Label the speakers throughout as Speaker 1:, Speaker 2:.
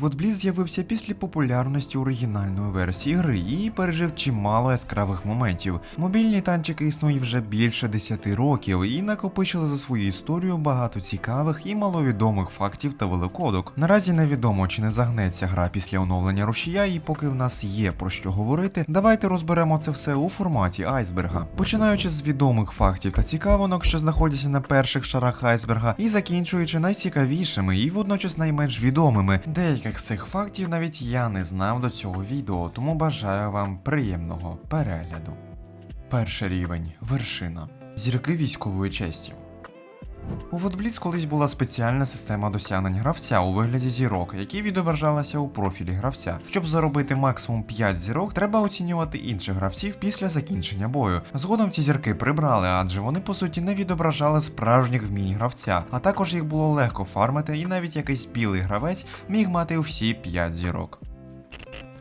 Speaker 1: Водбліц з'явився після популярності оригінальної версії гри і пережив чимало яскравих моментів. Мобільні танчики існують вже більше 10 років і накопичили за свою історію багато цікавих і маловідомих фактів та великодок. Наразі невідомо, чи не загнеться гра після оновлення рушія, і поки в нас є про що говорити, давайте розберемо це все у форматі айсберга. Починаючи з відомих фактів та цікавинок, що знаходяться на перших шарах айсберга, і закінчуючи найцікавішими і водночас найменш відомими. Деяких цих фактів навіть я не знав до цього відео, тому бажаю вам приємного перегляду. Перший рівень вершина. Зірки військової честі. У Водбліц колись була спеціальна система досягнень гравця у вигляді зірок, які відображалися у профілі гравця. Щоб заробити максимум 5 зірок, треба оцінювати інших гравців після закінчення бою. Згодом ці зірки прибрали, адже вони по суті не відображали справжніх вмінь гравця, а також їх було легко фармити, і навіть якийсь білий гравець міг мати всі 5 зірок.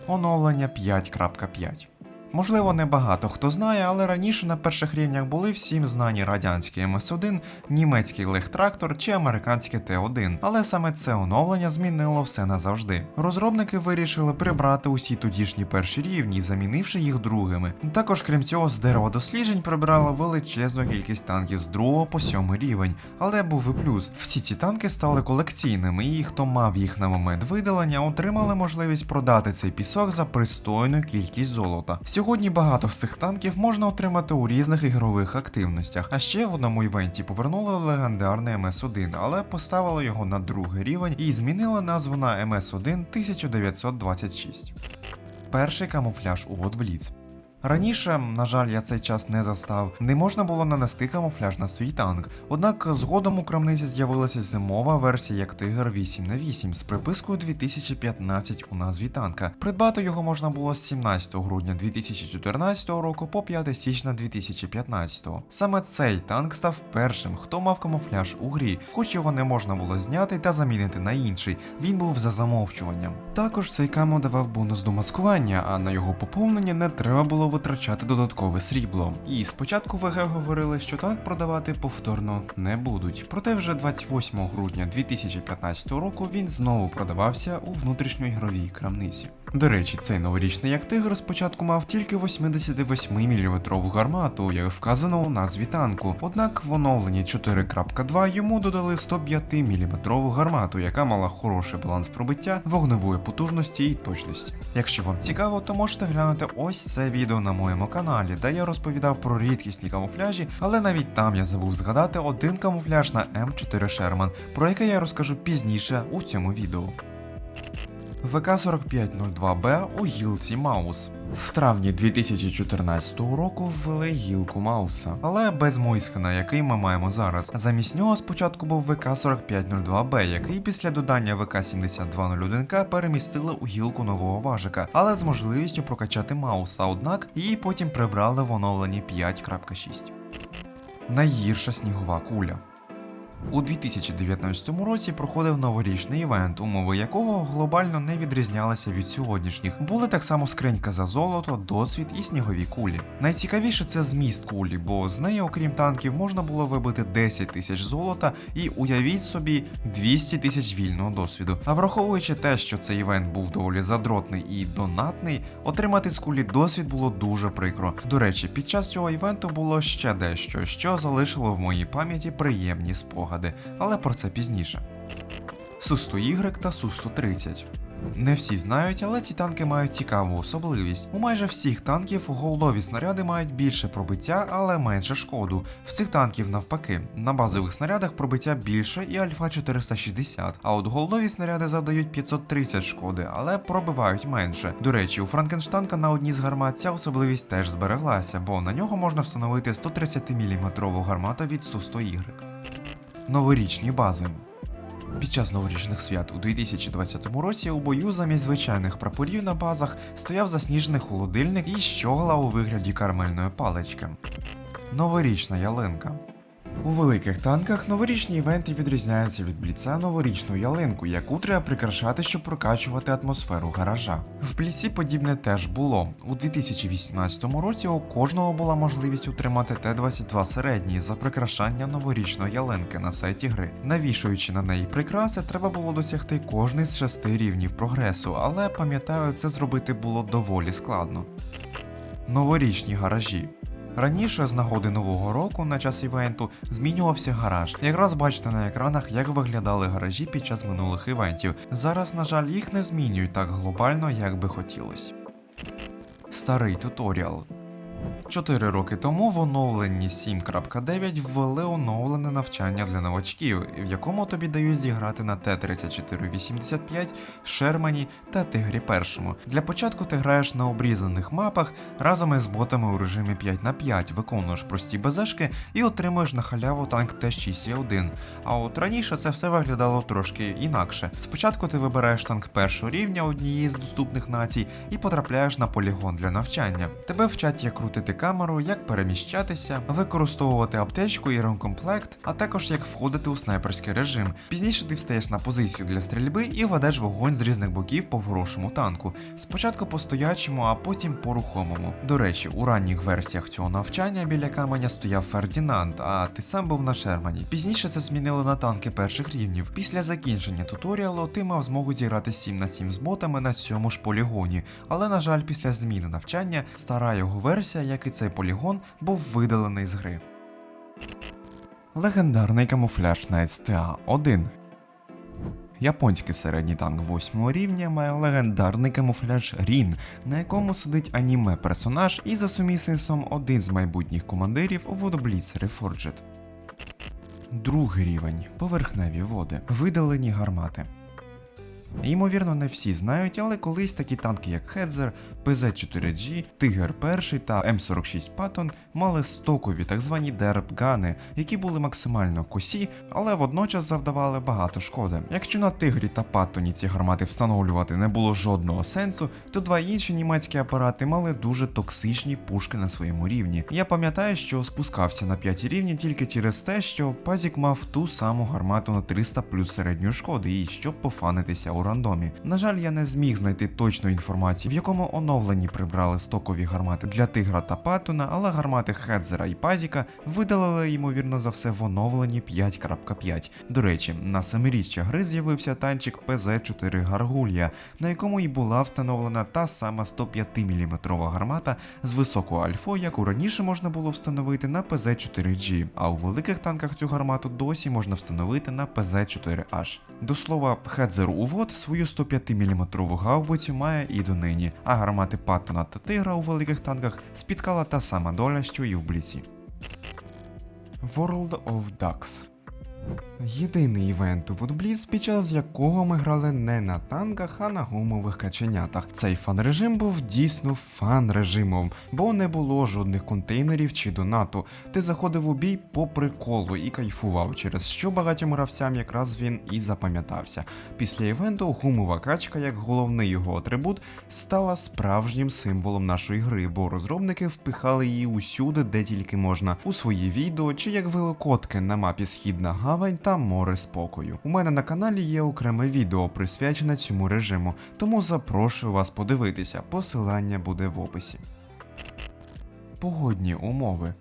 Speaker 1: Оновлення 5.5 Можливо, не багато хто знає, але раніше на перших рівнях були всім знані радянський МС1, німецький легтрактор чи американський Т1, але саме це оновлення змінило все назавжди. Розробники вирішили прибрати усі тодішні перші рівні, замінивши їх другими. Також, крім цього, з дерева досліджень прибрали величезну кількість танків з 2 по 7 рівень, але був і плюс. Всі ці танки стали колекційними, і хто мав їх на момент видалення, отримали можливість продати цей пісок за пристойну кількість золота. Сьогодні багато з цих танків можна отримати у різних ігрових активностях. А ще в одному івенті повернули легендарний МС1, але поставили його на другий рівень і змінили назву на МС1 1926. Перший камуфляж у Водбліц. Раніше, на жаль, я цей час не застав, не можна було нанести камуфляж на свій танк. Однак згодом у крамниці з'явилася зимова версія як Тигр 8 на 8 з припискою 2015 у назві танка. Придбати його можна було з 17 грудня 2014 року по 5 січня 2015. Саме цей танк став першим, хто мав камуфляж у грі, хоч його не можна було зняти та замінити на інший. Він був за замовчуванням. Також цей камо давав бонус до маскування, а на його поповнення не треба було витрачати додаткове срібло. І спочатку ВГ говорили, що танк продавати повторно не будуть. Проте вже 28 грудня 2015 року він знову продавався у внутрішньоігровій крамниці. До речі, цей новорічний як тигр спочатку мав тільки 88-мм гармату, як вказано у назві танку. Однак в оновленні 4.2 йому додали 105-мм гармату, яка мала хороший баланс пробиття, вогневої потужності і точності. Якщо вам цікаво, то можете глянути ось це відео на моєму каналі, де я розповідав про рідкісні камуфляжі, але навіть там я забув згадати один камуфляж на М4 Sherman, про який я розкажу пізніше у цьому відео. ВК-4502Б у гілці Маус. В травні 2014 року ввели гілку Мауса, але без Мойскана, який ми маємо зараз. Замість нього спочатку був ВК-4502Б, який після додання ВК-7201К перемістили у гілку нового важика, але з можливістю прокачати Мауса, однак її потім прибрали в оновленні 5.6. Найгірша снігова куля. У 2019 році проходив новорічний івент, умови якого глобально не відрізнялися від сьогоднішніх. Були так само скринька за золото, досвід і снігові кулі. Найцікавіше це зміст кулі, бо з неї, окрім танків, можна було вибити 10 тисяч золота і уявіть собі 200 тисяч вільного досвіду. А враховуючи те, що цей івент був доволі задротний і донатний, отримати з кулі досвід було дуже прикро. До речі, під час цього івенту було ще дещо, що залишило в моїй пам'яті приємні спогади, але про це пізніше. Су-100Y та Су-130. Не всі знають, але ці танки мають цікаву особливість. У майже всіх танків голдові снаряди мають більше пробиття, але менше шкоду. В цих танків навпаки. На базових снарядах пробиття більше і альфа 460, а от голдові снаряди завдають 530 шкоди, але пробивають менше. До речі, у Франкенштанка на одній з гармат ця особливість теж збереглася, бо на нього можна встановити 130 мм гармату від Су-100Y. Новорічні бази. Під час новорічних свят у 2020 році у бою замість звичайних прапорів на базах стояв засніжений холодильник і щогла у вигляді кармельної палички. Новорічна ялинка. У великих танках новорічні івенти відрізняються від бліца новорічну ялинку, яку треба прикрашати, щоб прокачувати атмосферу гаража. В бліці подібне теж було. У 2018 році у кожного була можливість утримати Т-22 середній за прикрашання новорічної ялинки на сайті гри. Навішуючи на неї прикраси, треба було досягти кожний з шести рівнів прогресу, але пам'ятаю, це зробити було доволі складно. Новорічні гаражі. Раніше з нагоди нового року на час івенту змінювався гараж. Якраз бачите на екранах, як виглядали гаражі під час минулих івентів. Зараз, на жаль, їх не змінюють так глобально, як би хотілося. Старий туторіал. Чотири роки тому в оновленні 7.9 ввели оновлене навчання для новачків, в якому тобі дають зіграти на Т-3485, Шермані та Тигрі першому. Для початку ти граєш на обрізаних мапах разом із ботами у режимі 5 на 5 виконуєш прості базешки і отримуєш на халяву танк Т-6Е1. А от раніше це все виглядало трошки інакше. Спочатку ти вибираєш танк першого рівня однієї з доступних націй і потрапляєш на полігон для навчання. Тебе вчать як крутити камеру, як переміщатися, використовувати аптечку і ремкомплект, а також як входити у снайперський режим. Пізніше ти встаєш на позицію для стрільби і ведеш вогонь з різних боків по хорошому танку. Спочатку по стоячому, а потім по рухомому. До речі, у ранніх версіях цього навчання біля каменя стояв Фердінанд, а ти сам був на Шермані. Пізніше це змінили на танки перших рівнів. Після закінчення туторіалу ти мав змогу зіграти 7 на 7 з ботами на цьому ж полігоні. Але на жаль, після зміни навчання стара його версія, як і цей полігон, був видалений з гри. Легендарний камуфляж на СТА 1 Японський середній танк 8 рівня має легендарний камуфляж Рін, на якому сидить аніме персонаж і за сумісництвом один з майбутніх командирів у Водобліц Reforged. Другий рівень поверхневі води, видалені гармати. Ймовірно, не всі знають, але колись такі танки, як Хедзер, ПЗ-4G, Тигр 1 та М46 Паттон мали стокові так звані дербгани, які були максимально косі, але водночас завдавали багато шкоди. Якщо на Тигрі та Паттоні ці гармати встановлювати не було жодного сенсу, то два інші німецькі апарати мали дуже токсичні пушки на своєму рівні. Я пам'ятаю, що спускався на 5 рівні тільки через те, що Пазік мав ту саму гармату на 300 плюс середньої шкоди, і щоб пофанитися у рандомі. На жаль, я не зміг знайти точної інформації, в якому оновленні прибрали стокові гармати для Тигра та Паттона, але гармати Хедзера і Пазіка видалили ймовірно за все в оновленні 5.5. До речі, на семиріччя гри з'явився танчик ПЗ-4 Гаргулія, на якому і була встановлена та сама 105 мм гармата з високою альфою, яку раніше можна було встановити на ПЗ-4G, а у великих танках цю гармату досі можна встановити на ПЗ-4H. До слова, Хедзер Увод свою 105 мм гаубицю має і донині, а гармати Паттона та Тигра у великих танках спіткала та сама доля, що і в Бліці. World of Ducks Єдиний івент у Woodblitz, під час якого ми грали не на танках, а на гумових каченятах. Цей фан-режим був дійсно фан-режимом, бо не було жодних контейнерів чи донату. Ти заходив у бій по приколу і кайфував, через що багатьом гравцям якраз він і запам'ятався. Після івенту гумова качка, як головний його атрибут, стала справжнім символом нашої гри, бо розробники впихали її усюди, де тільки можна, у свої відео чи як великодки на мапі Східна Гавань та море спокою. У мене на каналі є окреме відео присвячене цьому режиму, тому запрошую вас подивитися. Посилання буде в описі. Погодні умови.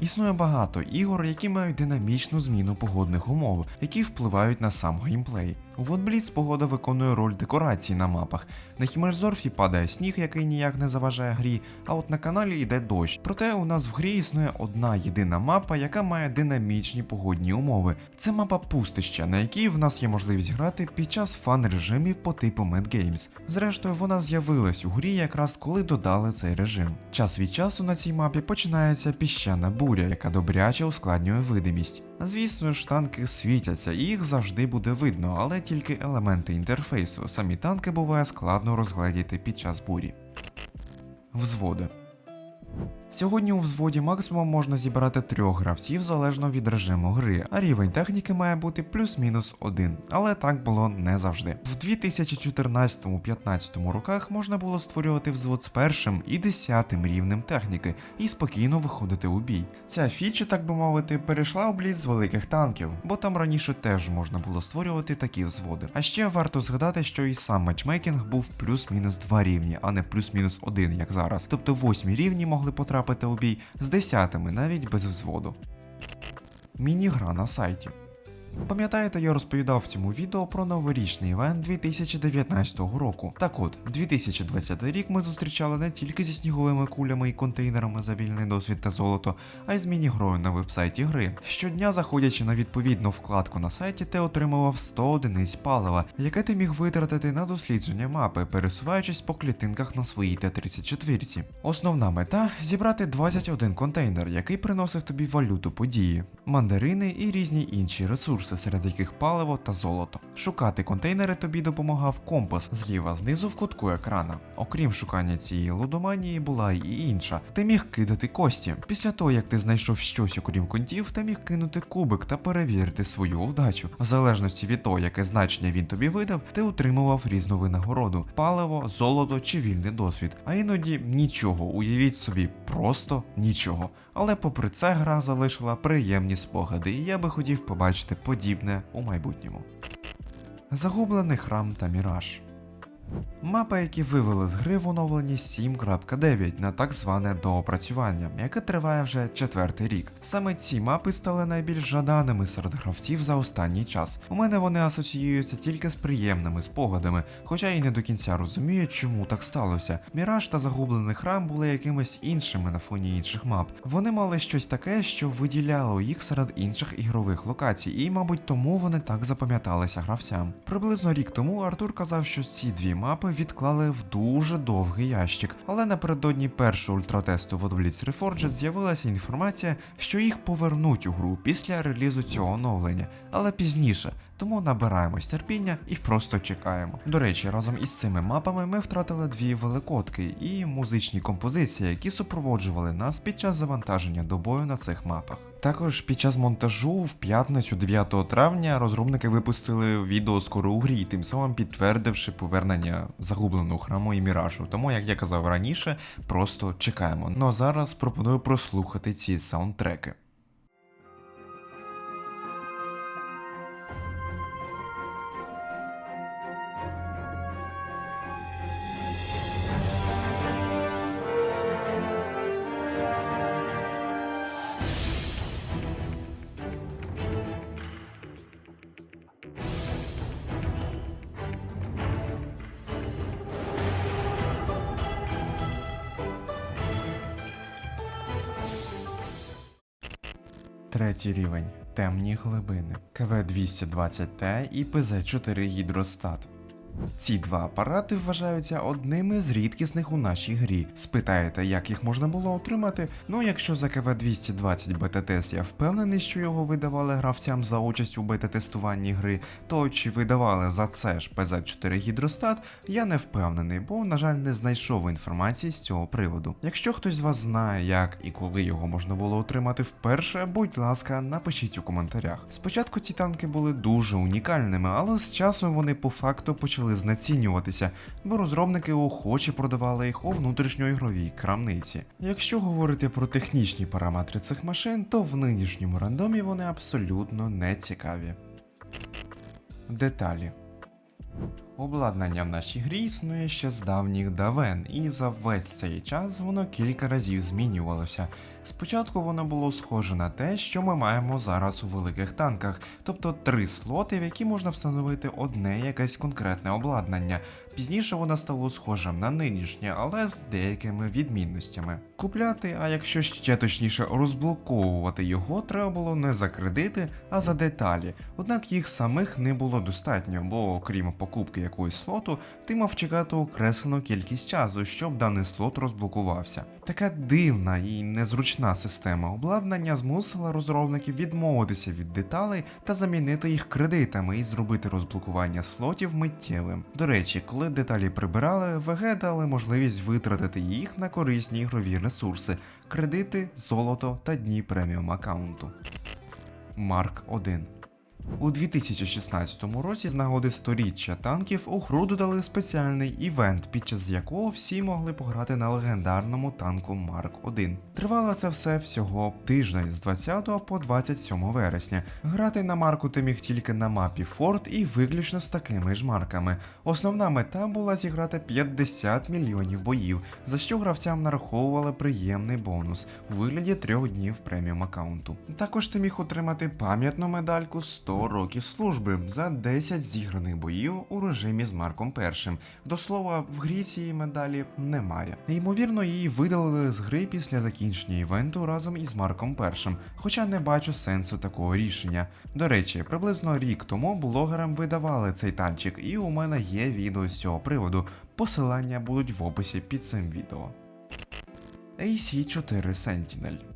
Speaker 1: Існує багато ігор, які мають динамічну зміну погодних умов, які впливають на сам геймплей. У Водбліц погода виконує роль декорації на мапах. На Хімерзорфі падає сніг, який ніяк не заважає грі, а от на каналі йде дощ. Проте у нас в грі існує одна єдина мапа, яка має динамічні погодні умови. Це мапа пустища, на якій в нас є можливість грати під час фан-режимів по типу Mad Games. Зрештою, вона з'явилась у грі якраз коли додали цей режим. Час від часу на цій мапі починається піщана буря, яка добряче ускладнює видимість. Звісно ж, танки світяться, і їх завжди буде видно, але тільки елементи інтерфейсу. Самі танки буває складно розгледіти під час бурі. Взводи. Сьогодні у взводі максимум можна зібрати трьох гравців залежно від режиму гри, а рівень техніки має бути плюс-мінус один. Але так було не завжди. В 2014-15 роках можна було створювати взвод з першим і десятим рівнем техніки і спокійно виходити у бій. Ця фіча, так би мовити, перейшла у бліц з великих танків, бо там раніше теж можна було створювати такі взводи. А ще варто згадати, що і сам матчмейкінг був плюс-мінус два рівні, а не плюс-мінус один, як зараз. Тобто восьмі рівні могли потрапити у бій з десятими, навіть без взводу. Міні-гра на сайті. Пам'ятаєте, я розповідав в цьому відео про новорічний івент 2019 року. Так от, 2020 рік ми зустрічали не тільки зі сніговими кулями і контейнерами за вільний досвід та золото, а й з міні-грою на вебсайті гри. Щодня, заходячи на відповідну вкладку на сайті, ти отримував 100 одиниць палива, яке ти міг витратити на дослідження мапи, пересуваючись по клітинках на своїй Т-34. Основна мета зібрати 21 контейнер, який приносив тобі валюту події, мандарини і різні інші ресурси, серед яких паливо та золото. Шукати контейнери тобі допомагав компас зліва знизу в кутку екрана. Окрім шукання цієї лудоманії, була і інша. Ти міг кидати кості. Після того, як ти знайшов щось окрім контів, ти міг кинути кубик та перевірити свою вдачу. В залежності від того, яке значення він тобі видав, ти отримував різну винагороду: паливо, золото чи вільний досвід. А іноді нічого, уявіть собі, просто нічого. Але попри це гра залишила приємні спогади, і я би хотів побачити подібне у майбутньому. Загублений храм та міраж. Мапи, які вивели з гри в оновленні 7.9 на так зване доопрацювання, яке триває вже четвертий рік. Саме ці мапи стали найбільш жаданими серед гравців за останній час. У мене вони асоціюються тільки з приємними спогадами, хоча і не до кінця розумію, чому так сталося. Міраж та загублений храм були якимись іншими на фоні інших мап. Вони мали щось таке, що виділяло їх серед інших ігрових локацій, і, мабуть, тому вони так запам'яталися гравцям. Приблизно рік тому Артур казав, що ці дві мапи відклали в дуже довгий ящик, але напередодні першого ультратесту в Blitz Reforged з'явилася інформація, що їх повернуть у гру після релізу цього оновлення, але пізніше. Тому набираємось терпіння і просто чекаємо. До речі, разом із цими мапами ми втратили дві великодки і музичні композиції, які супроводжували нас під час завантаження до бою на цих мапах. Також під час монтажу в п'ятницю 9 травня розробники випустили відео скоро у грі, тим самим підтвердивши повернення загубленого храму і міражу. Тому, як я казав раніше, просто чекаємо. Ну а зараз пропоную прослухати ці саундтреки. Третій рівень темні глибини, КВ-220Т і ПЗ-4 Гідростат. Ці два апарати вважаються одними з рідкісних у нашій грі. Спитаєте, як їх можна було отримати? Ну, якщо за КВ-220 бета-тест я впевнений, що його видавали гравцям за участь у бета-тестуванні гри, то чи видавали за це ж ПЗ-4 Гідростат, я не впевнений, бо, на жаль, не знайшов інформації з цього приводу. Якщо хтось з вас знає, як і коли його можна було отримати вперше, будь ласка, напишіть у коментарях. Спочатку ці танки були дуже унікальними, але з часом вони по факту почали знецінюватися, бо розробники охоче продавали їх у внутрішньоігровій крамниці. Якщо говорити про технічні параметри цих машин, то в нинішньому рандомі вони абсолютно не цікаві. Деталі. Обладнання в нашій грі існує ще з давніх давен, і за весь цей час воно кілька разів змінювалося. Спочатку воно було схоже на те, що ми маємо зараз у великих танках, тобто три слоти, в які можна встановити одне якесь конкретне обладнання. Пізніше воно стало схожим на нинішнє, але з деякими відмінностями. Купляти, а якщо ще точніше розблоковувати його, треба було не за кредити, а за деталі. Однак їх самих не було достатньо, бо окрім покупки якогось слоту, ти мав чекати окреслену кількість часу, щоб даний слот розблокувався. Така дивна і незручна система обладнання змусила розробників відмовитися від деталей та замінити їх кредитами і зробити розблокування слотів миттєвим. До речі, коли деталі прибирали, ВГ дали можливість витратити їх на корисні ігрові ресурси, кредити, золото та дні преміум аккаунту. Марк 1 у 2016 році з нагоди сторіччя танків у гру додали спеціальний івент, під час якого всі могли пограти на легендарному танку Марк 1. Тривало це все всього тиждень з 20 по 27 вересня. Грати на марку ти міг тільки на мапі Форт і виключно з такими ж марками. Основна мета була зіграти 50 мільйонів боїв, за що гравцям нараховували приємний бонус у вигляді трьох днів преміум аккаунту. Також ти міг отримати пам'ятну медальку 100 років служби за 10 зіграних боїв у режимі з Марком І. До слова, в грі цієї медалі немає. Ймовірно, її видалили з гри після закінчення івенту разом із Марком І, хоча не бачу сенсу такого рішення. До речі, приблизно рік тому блогерам видавали цей танчик, і у мене є відео з цього приводу. Посилання будуть в описі під цим відео. AC-4 Sentinel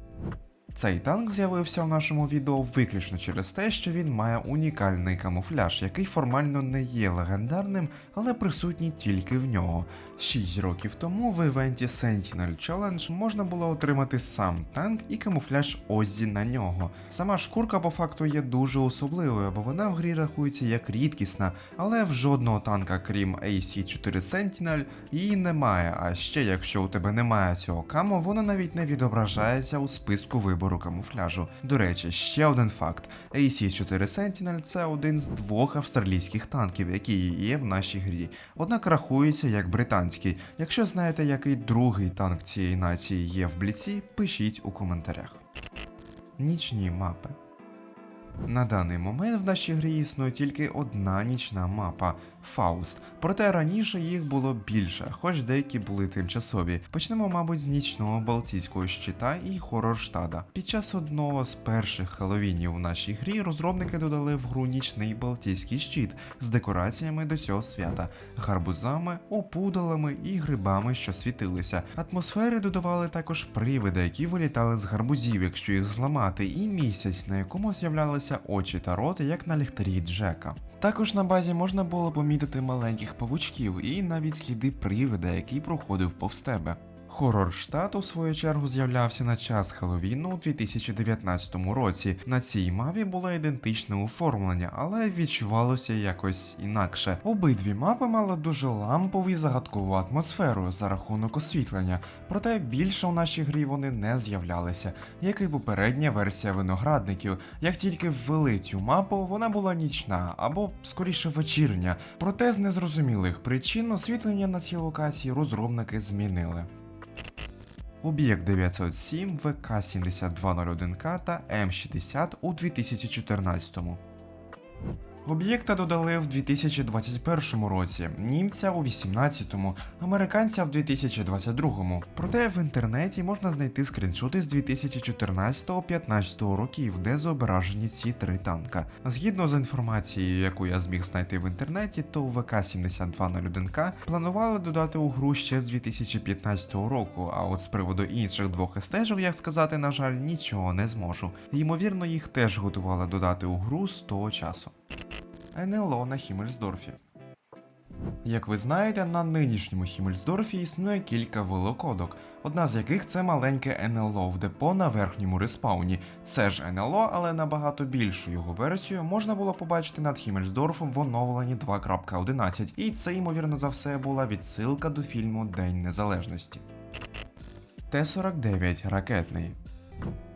Speaker 1: цей танк з'явився в нашому відео виключно через те, що він має унікальний камуфляж, який формально не є легендарним, але присутній тільки в нього. 6 років тому в івенті Sentinel Challenge можна було отримати сам танк і камуфляж Оззі на нього. Сама шкурка по факту є дуже особливою, бо вона в грі рахується як рідкісна, але в жодного танка, крім AC-4 Sentinel, її немає. А ще якщо у тебе немає цього каму, воно навіть не відображається у списку вибору камуфляжу. До речі, ще один факт: AC-4 Sentinel це один з двох австралійських танків, які є в нашій грі, однак рахується як британський. Якщо знаєте, який другий танк цієї нації є в бліці, пишіть у коментарях. Нічні мапи. На даний момент в нашій грі існує тільки одна нічна мапа Фауст. Проте раніше їх було більше, хоч деякі були тимчасові. Почнемо, мабуть, з нічного Балтійського щита і Хорорштада. Під час одного з перших хеловінів у нашій грі розробники додали в гру нічний Балтійський щит з декораціями до цього свята, гарбузами, опудалами і грибами, що світилися. Атмосфери додавали також привиди, які вилітали з гарбузів, якщо їх зламати, і місяць, на якому з'являлися очі та роти, як на ліхтарі Джека. Також на базі можна було помітити маленьких павучків і навіть сліди привида, який проходив повз тебе. Хорор штат у свою чергу з'являвся на час Хеллоуіну у 2019 році. На цій мапі було ідентичне оформлення, але відчувалося якось інакше. Обидві мапи мали дуже лампову і загадкову атмосферу за рахунок освітлення, проте більше у нашій грі вони не з'являлися, як і попередня версія виноградників. Як тільки ввели цю мапу, вона була нічна або скоріше вечірня, проте з незрозумілих причин освітлення на цій локації розробники змінили. Об'єкт 907, ВК-7201К та М60 у 2014. Об'єкта додали в 2021 році, німця у 18-му, американця в 2022-му. Проте в інтернеті можна знайти скріншоти з 2014-15 років, де зображені ці три танка. Згідно з інформацією, яку я зміг знайти в інтернеті, то ВК-7201К планували додати у гру ще з 2015 року. А от з приводу інших двох естежів, як сказати, на жаль, нічого не зможу. Ймовірно, їх теж готували додати у гру з того часу. НЛО на Хіммельсдорфі. Як ви знаєте, на нинішньому Хіммельсдорфі існує кілька велокодок, одна з яких це маленьке НЛО в депо на верхньому респауні. Це ж НЛО, але набагато більшу його версію можна було побачити над Хіммельсдорфом в оновленні 2.11, і це, ймовірно за все, була відсилка до фільму День Незалежності. Т-49 ракетний.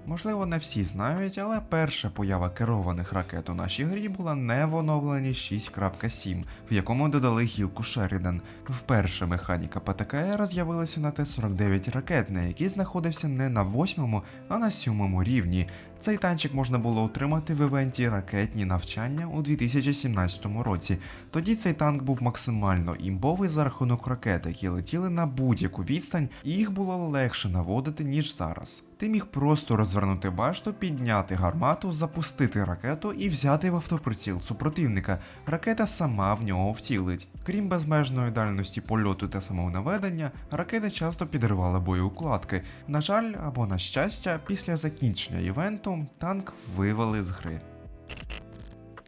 Speaker 1: Можливо, не всі знають, але перша поява керованих ракет у нашій грі була не в оновленні 6.7, в якому додали гілку Шерідан. Вперше механіка ПТКР з'явилася на Т-49 ракетний, який знаходився не на 8, а на 7 рівні. Цей танчик можна було отримати в івенті ракетні навчання у 2017 році. Тоді цей танк був максимально імбовий за рахунок ракет, які летіли на будь-яку відстань, і їх було легше наводити, ніж зараз. Ти міг просто розвернути башту, підняти гармату, запустити ракету і взяти в автоприціл супротивника. Ракета сама в нього вцілить. Крім безмежної дальності польоту та самонаведення, ракети часто підривали боєукладки. На жаль, або на щастя, після закінчення івенту танк вивели з гри.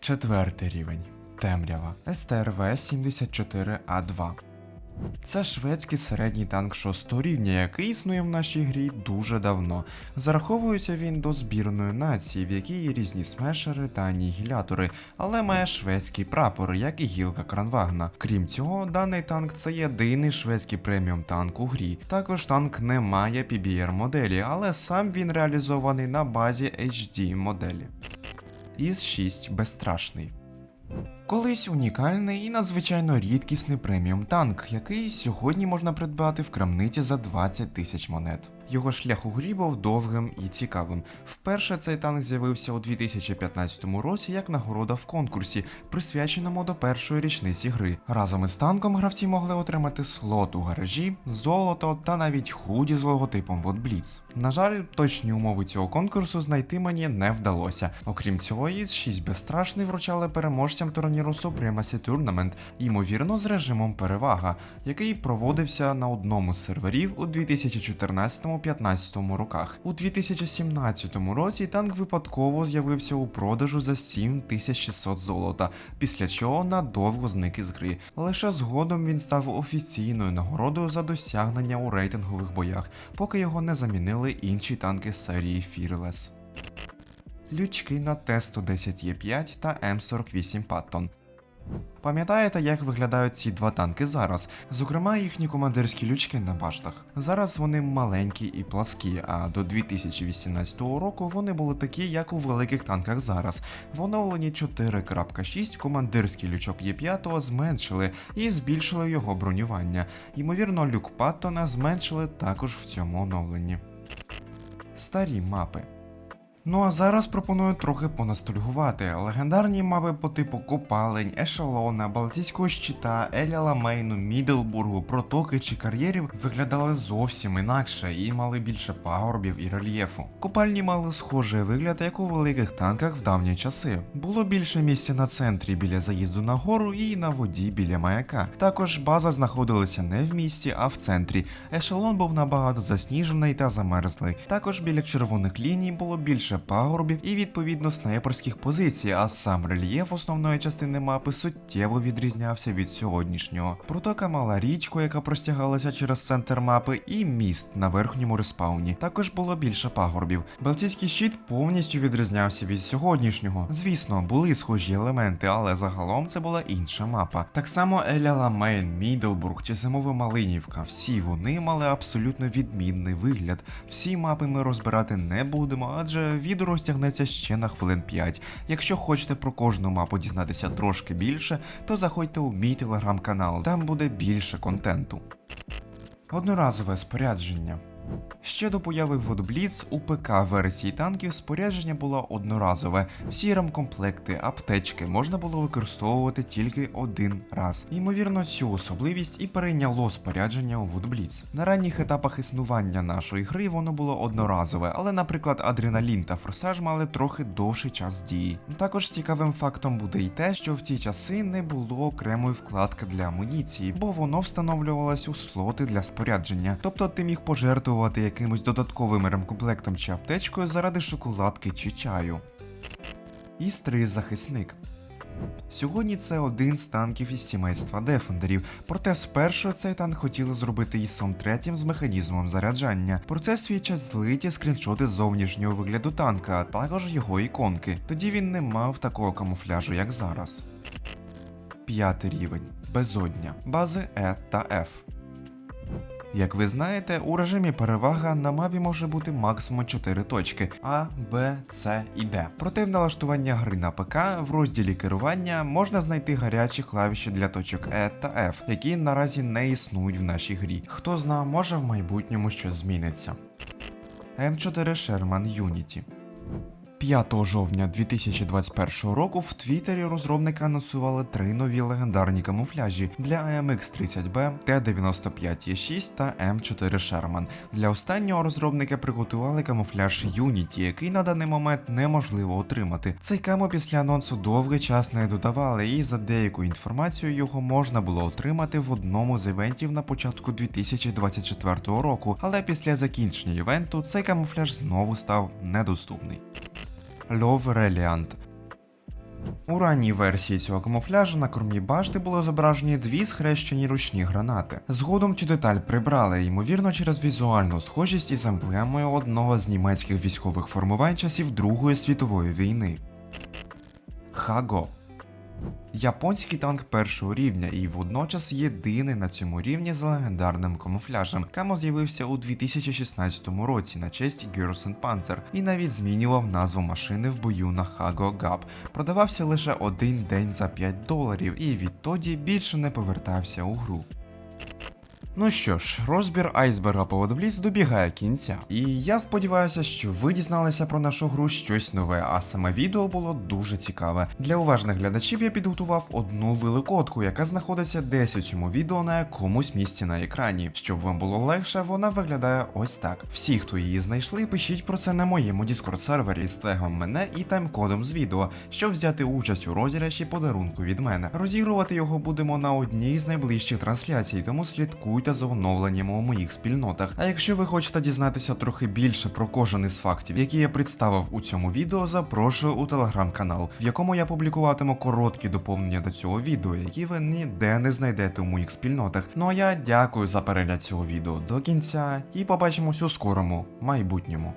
Speaker 1: Четвертий рівень. Темрява. СТРВ 74А2. Це шведський середній танк 6 рівня, який існує в нашій грі дуже давно. Зараховується він до збірної нації, в якій є різні смешери та анігілятори, але має шведський прапор, як і гілка Кранвагна. Крім цього, даний танк це єдиний шведський преміум танк у грі. Також танк не має PBR моделі, але сам він реалізований на базі HD моделі. Із 6 безстрашний. Колись унікальний і надзвичайно рідкісний преміум танк, який сьогодні можна придбати в крамниці за 20 тисяч монет. Його шлях у грі був довгим і цікавим. Вперше цей танк з'явився у 2015 році як нагорода в конкурсі, присвяченому до першої річниці гри. Разом із танком гравці могли отримати слот у гаражі, золото та навіть худі з логотипом WotBlitz. На жаль, точні умови цього конкурсу знайти мені не вдалося. Окрім цього, із 6 безстрашний вручали переможцям турніру Supremacy Tournament, ймовірно, з режимом перевага, який проводився на одному з серверів у 2014-15 роках. У 2017 році танк випадково з'явився у продажу за 7600 золота, після чого надовго зник із гри. Лише згодом він став офіційною нагородою за досягнення у рейтингових боях, поки його не замінили інші танки серії Fearless. Лючки на Т-110Е5 та М48 Паттон. Пам'ятаєте, як виглядають ці два танки зараз? Зокрема, їхні командирські лючки на баштах. Зараз вони маленькі і пласкі, а до 2018 року вони були такі, як у великих танках зараз. В оновленні 4.6 командирський лючок Є5 зменшили і збільшили його бронювання. Ймовірно, люк Паттона зменшили також в цьому оновленні. Старі мапи. Ну а зараз пропоную трохи понастальгувати. Легендарні мапи по типу Копалень, Ешелона, Балтійського щита, Еля Ламейну, Мідлбургу, протоки чи кар'єрів виглядали зовсім інакше і мали більше пагорбів і рельєфу. Копальні мали схожий вигляд, як у великих танках в давні часи. Було більше місця на центрі біля заїзду на гору і на воді біля маяка. Також база знаходилася не в місті, а в центрі. Ешелон був набагато засніжений та замерзлий. Також біля червоних ліній було більше пагорбів і відповідно снайперських позицій, а сам рельєф основної частини мапи суттєво відрізнявся від сьогоднішнього. Протока мала річку, яка простягалася через центр мапи, і міст на верхньому респауні. Також було більше пагорбів. Балтійський щит повністю відрізнявся від сьогоднішнього. Звісно, були схожі елементи, але загалом це була інша мапа. Так само Еля Ламейн, Мідлбург чи Зимова Малинівка. Всі вони мали абсолютно відмінний вигляд. Всі мапи ми розбирати не будемо, адже відео розтягнеться ще на хвилин 5. Якщо хочете про кожну мапу дізнатися трошки більше, то заходьте у мій телеграм-канал, там буде більше контенту. Одноразове спорядження. Ще до появи WotBlitz у ПК версії танків спорядження було одноразове. Всі ремкомплекти, аптечки можна було використовувати тільки один раз. Ймовірно, цю особливість і перейняло спорядження у WotBlitz. На ранніх етапах існування нашої гри воно було одноразове, але, наприклад, адреналін та форсаж мали трохи довший час дії. Також цікавим фактом буде й те, що в ті часи не було окремої вкладки для амуніції, бо воно встановлювалось у слоти для спорядження, тобто ти міг пожертвувати якимось додатковим ремкомплектом чи аптечкою заради шоколадки чи чаю. Істрий захисник. Сьогодні це один з танків із сімейства Дефендерів, проте спершу цей танк хотіли зробити ісом третім з механізмом заряджання. Про це свідчать злиті скріншоти зовнішнього вигляду танка, а також його іконки. Тоді він не мав такого камуфляжу, як зараз. П'ятий рівень безодня. Бази Е та F. Як ви знаєте, у режимі перевага на мапі може бути максимум 4 точки А, Б, С і Д. Проте в налаштування гри на ПК в розділі керування можна знайти гарячі клавіші для точок Е та F, які наразі не існують в нашій грі. Хто зна, може в майбутньому щось зміниться. М4 Sherman Unity 5 жовтня 2021 року в Твіттері розробники анонсували три нові легендарні камуфляжі для AMX-30B, T95E6 та M4 Sherman. Для останнього розробники приготували камуфляж Unity, який на даний момент неможливо отримати. Цей камо після анонсу довгий час не додавали, і за деяку інформацію його можна було отримати в одному з івентів на початку 2024 року, але після закінчення івенту цей камуфляж знову став недоступний. Love Reliant у ранній версії цього камуфляжу на кормі башти було зображені дві схрещені ручні гранати. Згодом цю деталь прибрали, ймовірно, через візуальну схожість із емблемою одного з німецьких військових формувань часів Другої світової війни. Хаго Японський танк першого рівня і водночас єдиний на цьому рівні з легендарним камуфляжем. Камо з'явився у 2016 році на честь Gerson Panzer і навіть змінював назву машини в бою на Hago Gap. Продавався лише один день за 5 доларів і відтоді більше не повертався у гру. Ну що ж, розбір айсберга по Бліц добігає кінця. І я сподіваюся, що ви дізналися про нашу гру щось нове, а саме відео було дуже цікаве. Для уважних глядачів я підготував одну великодку, яка знаходиться десь у цьому відео на якомусь місці на екрані. Щоб вам було легше, вона виглядає ось так. Всі, хто її знайшли, пишіть про це на моєму Discord сервері з тегом мене і таймкодом з відео, щоб взяти участь у розіграші подарунку від мене. Розігрувати його будемо на одній з найближчих трансляцій, тому слідкуйте за оновленнями у моїх спільнотах. А якщо ви хочете дізнатися трохи більше про кожен із фактів, які я представив у цьому відео, запрошую у телеграм-канал, в якому я публікуватиму короткі доповнення до цього відео, які ви ніде не знайдете у моїх спільнотах. Ну а я дякую за перегляд цього відео до кінця і побачимось у скорому майбутньому.